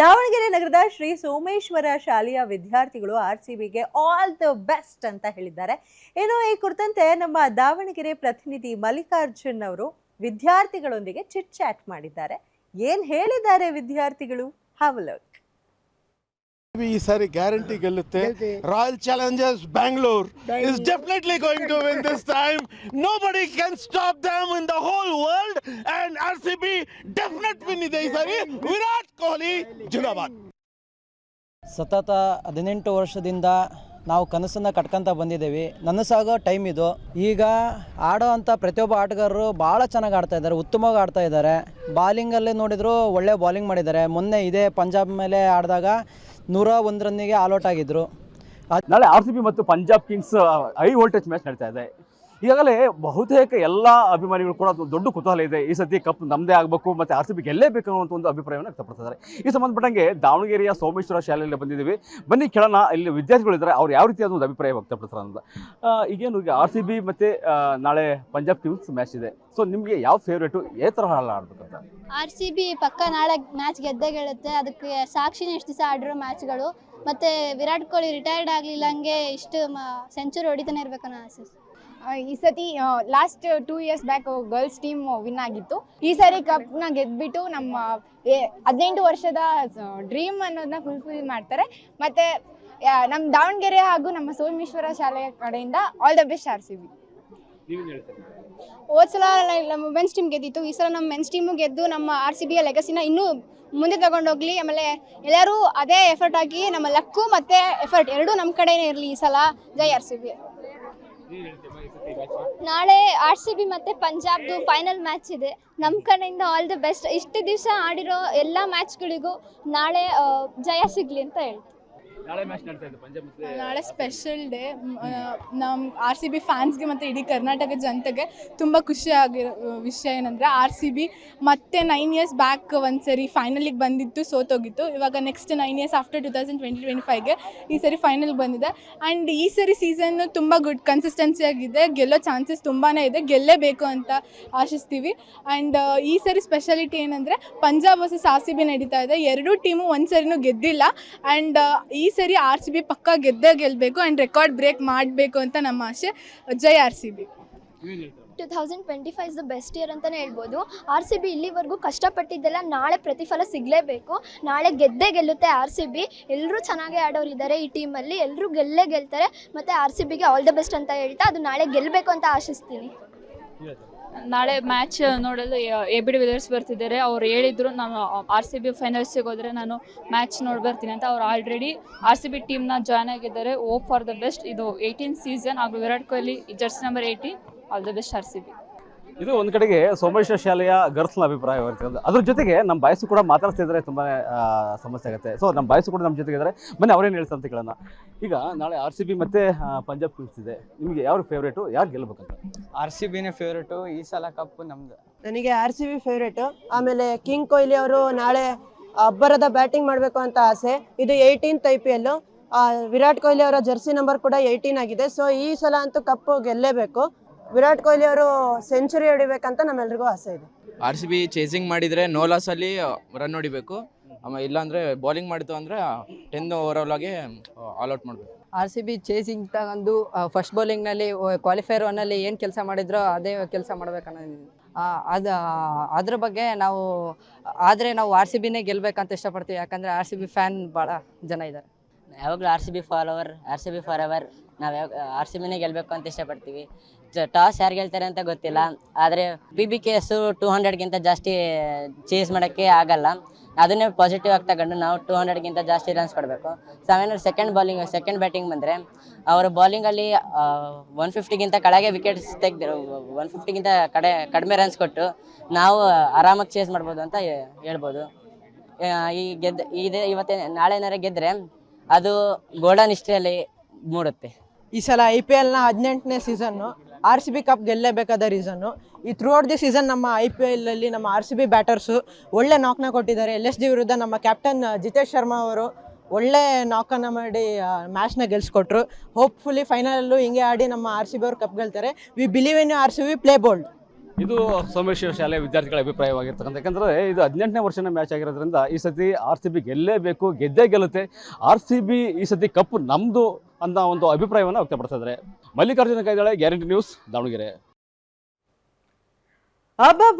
ದಾವಣಗೆರೆ ನಗರದ ಶ್ರೀ ಸೋಮೇಶ್ವರ ಶಾಲೆಯ ವಿದ್ಯಾರ್ಥಿಗಳು ಆರ್ ಸಿ ಬಿಗೆ ಆಲ್ ದ ಬೆಸ್ಟ್ ಅಂತ ಹೇಳಿದ್ದಾರೆ. ಇನ್ನು ಈ ಕುರಿತಂತೆ ನಮ್ಮ ದಾವಣಗೆರೆ ಪ್ರತಿನಿಧಿ ಮಲ್ಲಿಕಾರ್ಜುನ್ ಅವರು ವಿದ್ಯಾರ್ಥಿಗಳೊಂದಿಗೆ ಚಿಟ್ ಚಾಟ್ ಮಾಡಿದ್ದಾರೆ. ಏನ್ ಹೇಳಿದ್ದಾರೆ ವಿದ್ಯಾರ್ಥಿಗಳು? ಹಾವ್ ಈ ಸಾರಿ guarantee ಗೆಲ್ಲುತ್ತೆ. Royal Challengers Bangalore is definitely going to win this time nobody can stop them in the whole world and R C B definite win ಇದೆ ಈ ಸಾರಿ. ವಿರಾಟ್ ಕೊಹ್ಲಿ ಜುನಾಬಾದ್. ಸತತ ಹದಿನೆಂಟು ವರ್ಷದಿಂದ ನಾವು ಕನಸನ್ನು ಕಟ್ಕೊಂತ ಬಂದಿದ್ದೇವೆ. ನನಸಾಗೋ ಟೈಮ್ ಇದು. ಈಗ ಆಡೋ ಅಂಥ ಪ್ರತಿಯೊಬ್ಬ ಆಟಗಾರರು ಭಾಳ ಚೆನ್ನಾಗಿ ಆಡ್ತಾ ಇದ್ದಾರೆ ಉತ್ತಮವಾಗಿ ಆಡ್ತಾ ಇದ್ದಾರೆ. ಬಾಲಿಂಗಲ್ಲೇ ನೋಡಿದ್ರು ಒಳ್ಳೆ ಬಾಲಿಂಗ್ ಮಾಡಿದ್ದಾರೆ. ಮೊನ್ನೆ ಇದೇ ಪಂಜಾಬ್ ಮೇಲೆ ಆಡಿದಾಗ ನೂರ ಒಂದು ರನ್ನಿಗೆ ಆಲ್ಔಟ್ ಆಗಿದ್ದರು ನಾಳೆ ಆರ್ ಸಿ ಬಿ ಮತ್ತು Punjab Kings high voltage match ನಡೀತಾ ಇದೆ. ಈಗಾಗಲೇ ಬಹುತೇಕ ಎಲ್ಲ ಅಭಿಮಾನಿಗಳು ಕೂಡ ದೊಡ್ಡ ಕುತೂಹಲ ಇದೆ. ಈ ಸತಿ ಕಪ್ ನಮ್ಮದೇ ಆಗಬೇಕು ಮತ್ತು ಆರ್ ಸಿ ಬಿ ಗೆಲ್ಲೇಬೇಕು ಅನ್ನುವಂಥ ಒಂದು ಅಭಿಪ್ರಾಯವನ್ನು ವ್ಯಕ್ತಪಡ್ತಿದ್ದಾರೆ ಈ ಸಂಬಂಧಪಟ್ಟಂಗೆ ದಾವಣಗೆರೆಯ ಸೋಮೇಶ್ವರ ಶಾಲೆಯಲ್ಲಿ ಬಂದಿದ್ದೀವಿ. ಬನ್ನಿ ಕೇಳೋಣ, ಇಲ್ಲಿ ವಿದ್ಯಾರ್ಥಿಗಳಿದ್ದಾರೆ ಅವ್ರು ಯಾವ ರೀತಿಯಾದ ಒಂದು ಅಭಿಪ್ರಾಯ ವ್ಯಕ್ತಪಡ್ತಾರೆ ಅಂತ ಈಗೇನು ಈಗ ಆರ್ ಸಿ ಬಿ ಮತ್ತು ನಾಳೆ ಪಂಜಾಬ್ ಕಿಂಗ್ಸ್ ಮ್ಯಾಚ್ ಇದೆ. ಸೊ ನಿಮಗೆ ಯಾವ ಫೇವ್ರೇಟು ಯಾವ ಥರ ಆಡ್ಬೇಕಂತ? ಆರ್ ಸಿ ಬಿ ಪಕ್ಕ ನಾಳೆ ಮ್ಯಾಚ್ ಗೆದ್ದೇ ಗೆಳುತ್ತೆ. ಅದಕ್ಕೆ ಸಾಕ್ಷಿನ ಎಷ್ಟು ದಿವಸ ಆಡಿರೋ ಮ್ಯಾಚ್ಗಳು ಮತ್ತೆ ವಿರಾಟ್ ಕೊಹ್ಲಿ ರಿಟೈರ್ಡ್ ಆಗಲಿಲ್ಲ ಹಂಗೆ ಇಷ್ಟು ಸೆಂಚುರಿ ಹೊಡಿತಾನೆ ಇರಬೇಕನ್ನೋ ಆಸೆ. ಈ ಸತಿ last two years back girls team win ಆಗಿತ್ತು. ಈ ಸಾರಿ ಕಪ್ನ ಗೆದ್ಬಿಟ್ಟು ನಮ್ಮ ಹದಿನೆಂಟು ವರ್ಷದ ಡ್ರೀಮ್ ಅನ್ನೋದನ್ನ ಫುಲ್ಫಿಲ್ ಮಾಡ್ತಾರೆ. ಮತ್ತೆ ನಮ್ಮ ದಾವಣಗೆರೆ ಹಾಗೂ ನಮ್ಮ ಸೋಮೇಶ್ವರ ಶಾಲೆಯ ಕಡೆಯಿಂದ all the best R C B ಹೋದ್ ಸಲ ನಮ್ಮ ಮೆನ್ಸ್ ಟೀಮ್ ಗೆದ್ದಿತ್ತು. ಈ ಸಲ ನಮ್ಮ ಮೆನ್ಸ್ ಟೀಮು ಗೆದ್ದು ನಮ್ಮ ಆರ್ ಸಿ ಬಿಯ ಲೆಗಸಿನ ಇನ್ನೂ ಮುಂದೆ ತಗೊಂಡೋಗ್ಲಿ ಆಮೇಲೆ ಎಲ್ಲರೂ ಅದೇ ಎಫರ್ಟ್ ಹಾಕಿ ನಮ್ಮ ಲಕ್ಕು ಮತ್ತೆ ಎಫರ್ಟ್ ಎರಡೂ ನಮ್ಮ ಕಡೆನೇ ಇರಲಿ ಈ ಸಲ. ಜೈ ಆರ್ ಸಿ ಬಿ ನಾಳೆ ಆರ್ ಸಿ ಬಿ ಮತ್ತೆ ಪಂಜಾಬ್ದು ಫೈನಲ್ ಮ್ಯಾಚ್ ಇದೆ. ನಮ್ಮ ಕಡೆಯಿಂದ ಆಲ್ ದಿ ಬೆಸ್ಟ್ ಇಷ್ಟು ದಿವಸ ಆಡಿರೋ ಎಲ್ಲ ಮ್ಯಾಚ್ಗಳಿಗೂ ನಾಳೆ ಜಯ ಸಿಗ್ಲಿ ಅಂತ ಹೇಳ್ತೀನಿ. ನಾಳೆ ಮ್ಯಾಚ್ ನಡೀತಾ ಇದೆ ಪಂಜಾಬ್ ಮತ್ತು ನಾಳೆ ಸ್ಪೆಷಲ್ ಡೇ ನಮ್ಮ ಆರ್ ಸಿ ಬಿ ಫ್ಯಾನ್ಸ್ಗೆ ಮತ್ತು ಇಡೀ ಕರ್ನಾಟಕ ಜನತೆಗೆ ತುಂಬ ಖುಷಿ ಆಗಿರೋ ವಿಷಯ ಏನಂದರೆ ಆರ್ ಸಿ ಬಿ ಮತ್ತೆ ನೈನ್ ಇಯರ್ಸ್ ಬ್ಯಾಕ್ ಒಂದು ಸರಿ ಫೈನಲಿಗೆ ಬಂದಿತ್ತು ಸೋತೋಗಿತ್ತು. ಇವಾಗ next nine years after two thousand twenty twenty ಫೈವ್ಗೆ ಈ ಸರಿ ಫೈನಲ್ ಬಂದಿದೆ. ಆ್ಯಂಡ್ ಈ ಸರಿ ಸೀಸನ್ನು ತುಂಬ ಗುಡ್ ಕನ್ಸಿಸ್ಟೆನ್ಸಿ ಆಗಿದೆ ಗೆಲ್ಲೋ ಚಾನ್ಸಸ್ ತುಂಬಾ ಇದೆ ಗೆಲ್ಲೇಬೇಕು ಅಂತ ಆಶಿಸ್ತೀವಿ. ಆ್ಯಂಡ್ ಈ ಸರಿ ಸ್ಪೆಷಾಲಿಟಿ ಏನಂದರೆ Punjab versus R C B ನಡೀತಾ ಇದೆ. ಎರಡೂ ಟೀಮು ಒಂದು ಸರಿನೂ ಗೆದ್ದಿಲ್ಲ ಆ್ಯಂಡ್ ಈ ಸರಿ ಆರ್ ಸಿ ಬಿ ಪಕ್ಕ ಗೆದ್ದೇ ಗೆಲ್ಲಬೇಕು ಆ್ಯಂಡ್ ರೆಕಾರ್ಡ್ ಬ್ರೇಕ್ ಮಾಡಬೇಕು ಅಂತ ನಮ್ಮ ಆಸೆ. ಜೈ R C B. Two thousand twenty five is the best year ಅಂತಲೇ ಹೇಳ್ಬೋದು. ಆರ್ ಸಿ ಬಿ ಇಲ್ಲಿವರೆಗೂ ಕಷ್ಟಪಟ್ಟಿದ್ದೆಲ್ಲ ನಾಳೆ ಪ್ರತಿಫಲ ಸಿಗಲೇಬೇಕು. ನಾಳೆ ಗೆದ್ದೇ ಗೆಲ್ಲುತ್ತೆ ಆರ್ ಸಿ ಬಿ. ಎಲ್ಲರೂ ಚೆನ್ನಾಗೇ ಆಡೋರಿದ್ದಾರೆ ಈ ಟೀಮಲ್ಲಿ. ಎಲ್ಲರೂ ಗೆಲ್ಲೇ ಗೆಲ್ತಾರೆ. ಮತ್ತು ಆರ್ ಸಿ ಬಿಗೆ ಆಲ್ ದ ಬೆಸ್ಟ್ ಅಂತ ಹೇಳ್ತಾ ಅದು ನಾಳೆ ಗೆಲ್ಲಬೇಕು ಅಂತ ಆಶಿಸ್ತೀನಿ. ನಾಳೆ ಮ್ಯಾಚ್ ನೋಡಲು ಎ ಬಿ ಡಿ ವಿಲಿಯರ್ಸ್ ಬರ್ತಿದ್ದಾರೆ. ಅವ್ರು ಹೇಳಿದ್ರು, ನಾನು ಆರ್ ಸಿ ಬಿ ಫೈನಲ್ಸಿಗೆ ಹೋದರೆ ನಾನು ಮ್ಯಾಚ್ ನೋಡಿ ಬರ್ತೀನಿ ಅಂತ. ಅವ್ರು ಆಲ್ರೆಡಿ ಆರ್ ಸಿ ಬಿ ಟೀಮ್ನ ಜಾಯ್ನ್ ಆಗಿದ್ದಾರೆ. ಓಪ್ ಫಾರ್ ದ ಬೆಸ್ಟ್ ಇದು ಏಯ್ಟೀನ್ ಸೀಸನ್ ಹಾಗೂ Virat Kohli jersey number eighteen all the best R C B ಇದು ಒಂದು ಕಡೆಗೆ ಸೋಮೇಶ್ವರ ಶಾಲೆಯ ಗರ್ಲ್ಸ್ನ ಅಭಿಪ್ರಾಯ ಇರ್ತದೆ ಅದ್ರ ಜೊತೆಗೆ ನಮ್ಮ ಬಾಯಸು ಕೂಡ ಮಾತಾಡ್ತಿದ್ರೆ ತುಂಬಾ ಸಮಸ್ಯೆ ಆಗುತ್ತೆ. ಸೊ ನಮ್ಮ ಬಾಯಸು ಕೂಡ ನಮ್ಮ ಜೊತೆಗೆ ಇದ್ದಾರೆ ಬನ್ನಿ ಅವ್ರೇನು ಹೇಳ್ತಾರೆ ಅಂತ ಕೇಳೋಣ. ಈಗ ನಾಳೆ ಆರ್ ಸಿ ಬಿ ಮತ್ತೆ ಪಂಜಾಬ್ ಕಿಂಗ್ಸ್ ಇದೆ. ನಿಮಗೆ ಯಾರು ಫೇವ್ರೇಟು ಯಾರು ಗೆಲ್ಲಬೇಕಂತ ಆರ್ ಸಿ ಬಿನೇ ಫೇವ್ರೇಟು ಈ ಸಲ ಕಪ್ಪು ನಮ್ದು. ನನಗೆ ಆರ್ ಸಿ ಬಿ ಫೇವ್ರೇಟು ಆಮೇಲೆ ಕಿಂಗ್ ಕೊಹ್ಲಿ ಅವರು ನಾಳೆ ಅಬ್ಬರದ ಬ್ಯಾಟಿಂಗ್ ಮಾಡಬೇಕು ಅಂತ ಆಸೆ. ಇದು ಏಯ್ಟೀನ್ತ್ ಐ ಪಿ ಎಲ್ಲು ವಿರಾಟ್ ಕೊಹ್ಲಿ ಅವರ ಜರ್ಸಿ ನಂಬರ್ ಕೂಡ ಏಯ್ಟೀನ್ ಆಗಿದೆ. ಸೊ ಈ ಸಲ ಅಂತೂ ಕಪ್ಪು ಗೆಲ್ಲೇಬೇಕು. ವಿರಾಟ್ ಕೊಹ್ಲಿ ಅವರು ಸೆಂಚುರಿ ಹೊಡಿಬೇಕಂತ ನಮ್ಮೆಲ್ರಿಗೂ ಆಸೆ ಇದೆ. ಆರ್ ಸಿ ಬಿ ಚೇಸಿಂಗ್ ಮಾಡಿದರೆ ನೋ ಲಾಸಲ್ಲಿ ರನ್ ಹೊಡಿಬೇಕು. ಆಮೇಲೆ ಇಲ್ಲಾಂದರೆ ಬೌಲಿಂಗ್ ಮಾಡಿತು ಅಂದರೆ ಟೆನ್ ಓವರ್ ಆಗಿ ಆಲ್ ಔಟ್ ಮಾಡಬೇಕು. ಆರ್ ಸಿ ಬಿ ಚೇಸಿಂಗ್ ತಗೊಂಡು ಫಸ್ಟ್ ಬೌಲಿಂಗ್ನಲ್ಲಿ ಕ್ವಾಲಿಫೈರ್ ಒನ್ನಲ್ಲಿ ಏನು ಕೆಲಸ ಮಾಡಿದ್ರೋ ಅದೇ ಕೆಲಸ ಮಾಡ್ಬೇಕನ್ನೋ ಅದು ಅದ್ರ ಬಗ್ಗೆ ನಾವು ಆದರೆ ನಾವು ಆರ್ ಸಿ ಬಿನೇ ಗೆಲ್ಬೇಕಂತ ಇಷ್ಟಪಡ್ತೀವಿ. ಯಾಕಂದರೆ ಆರ್ ಸಿ ಬಿ ಫ್ಯಾನ್ ಭಾಳ ಜನ ಇದ್ದಾರೆ ಯಾವಾಗಲೂ R C B follower R C B forever ನಾವು ಯಾವ ಆರ್ ಸಿ ಬಿನೇ ಗೆಲ್ಲಬೇಕು ಅಂತ ಇಷ್ಟಪಡ್ತೀವಿ. ಟಾಸ್ ಯಾರು ಗೆಲ್ತಾರೆ ಅಂತ ಗೊತ್ತಿಲ್ಲ. ಆದರೆ B B K S two ಹಂಡ್ರೆಡ್ಗಿಂತ ಜಾಸ್ತಿ ಚೇಸ್ ಮಾಡೋಕ್ಕೆ ಆಗಲ್ಲ. ಅದನ್ನೇ ಪಾಸಿಟಿವ್ ಆಗಿ ತಗೊಂಡು ನಾವು ಟೂ ಹಂಡ್ರೆಡ್ಗಿಂತ ಜಾಸ್ತಿ ರನ್ಸ್ ಕೊಡಬೇಕು. Seven second bowling second batting ಬಂದರೆ ಅವರು ಬಾಲಿಂಗಲ್ಲಿ ಒನ್ ಫಿಫ್ಟಿಗಿಂತ ಕೆಳಗೆ ವಿಕೆಟ್ಸ್ ತೆಗ್ದಿರೋ ಒನ್ ಫಿಫ್ಟಿಗಿಂತ ಕಡೆ, ಕಡಿಮೆ ರನ್ಸ್ ಕೊಟ್ಟು ನಾವು ಆರಾಮಾಗಿ ಚೇಸ್ ಮಾಡ್ಬೋದು ಅಂತ ಹೇಳ್ಬೋದು. ಈ ಗೆದ್ದ, ಇದೇ ಇವತ್ತೇ, ನಾಳೆನಾರೆ ಗೆದ್ದರೆ ಅದು ಗೋಲ್ಡನ್ ಹಿಸ್ಟ್ರಿಯಲ್ಲಿ ಮೂಡುತ್ತೆ. ಈ ಸಲ ಐ ಪಿ ಎಲ್ನ ಹದಿನೆಂಟನೇ season R C B cup ಗೆಲ್ಲೇಬೇಕಾದ reason ಈ ಥ್ರೂ ಔಟ್ ದಿ ಸೀಸನ್ ನಮ್ಮ ಐ ಪಿ ಎಲ್ಲಲ್ಲಿ ನಮ್ಮ ಆರ್ ಸಿ ಬಿ ಬ್ಯಾಟರ್ಸು ಒಳ್ಳೆ ನಾಕ್ನ ಕೊಟ್ಟಿದ್ದಾರೆ. ಎಲ್ ಎಸ್ ಡಿ ವಿರುದ್ಧ ನಮ್ಮ ಕ್ಯಾಪ್ಟನ್ ಜಿತೇಶ್ ಶರ್ಮಾ ಅವರು ಒಳ್ಳೆ ನಾಕನ್ನು ಮಾಡಿ ಮ್ಯಾಚ್ನ ಗೆಲ್ಸ್ಕೊಟ್ರು. ಹೋಪ್ಫುಲಿ ಫೈನಲಲ್ಲೂ ಹಿಂಗೆ ಆಡಿ ನಮ್ಮ ಆರ್ ಸಿ ಬಿ ಅವರು ಕಪ್ ಗೆಲ್ತಾರೆ. We believe in R C B play bold ಇದು ಸೋಮೇಶ್ವರ ಶಾಲೆ ವಿದ್ಯಾರ್ಥಿಗಳ ಅಭಿಪ್ರಾಯವಾಗಿರ್ತಕ್ಕಂಥ, ಯಾಕಂದರೆ ಇದು ಹದಿನೆಂಟನೇ ವರ್ಷದ ಮ್ಯಾಚ್ ಆಗಿರೋದ್ರಿಂದ ಈ ಸತಿ ಆರ್ ಸಿ ಬಿ ಗೆಲ್ಲೇಬೇಕು, ಗೆದ್ದೇ ಗೆಲ್ಲುತ್ತೆ. ಆರ್ ಸಿ ಬಿ ಈ ಸತಿ ಕಪ್ ನಮ್ಮದು ಅನ್ನೋ ಒಂದು ಅಭಿಪ್ರಾಯವನ್ನು ವ್ಯಕ್ತಪಡ್ತಾ ಇದ್ದಾರೆ. Mallikarjuna Kaidale guarantee news Davanagere.